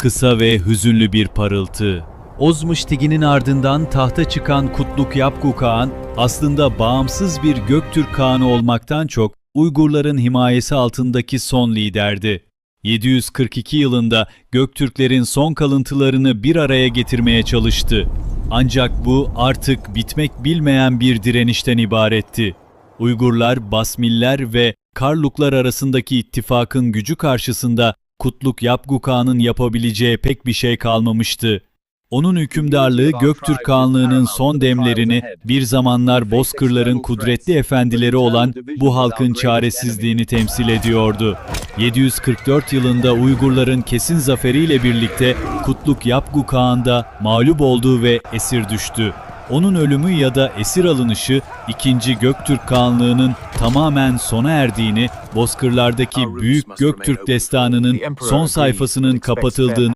Kısa ve hüzünlü bir parıltı. Ozmuştigi'nin ardından tahta çıkan Kutluk Yapgu Kağan aslında bağımsız bir Göktürk Kağanı olmaktan çok Uygurların himayesi altındaki son liderdi. 742 yılında Göktürklerin son kalıntılarını bir araya getirmeye çalıştı. Ancak bu artık bitmek bilmeyen bir direnişten ibaretti. Uygurlar, Basmiller ve Karluklar arasındaki ittifakın gücü karşısında Kutluk Yapgu Kağan'ın yapabileceği pek bir şey kalmamıştı. Onun hükümdarlığı Göktürk Kağanlığı'nın son demlerini bir zamanlar Bozkırların kudretli efendileri olan bu halkın çaresizliğini temsil ediyordu. 744 yılında Uygurların kesin zaferiyle birlikte Kutluk Yapgu Kağan da mağlup oldu ve esir düştü. Onun ölümü ya da esir alınışı 2. Göktürk Kağanlığı'nın tamamen sona erdiğini, Bozkırlardaki Büyük Göktürk Destanı'nın son sayfasının kapatıldığını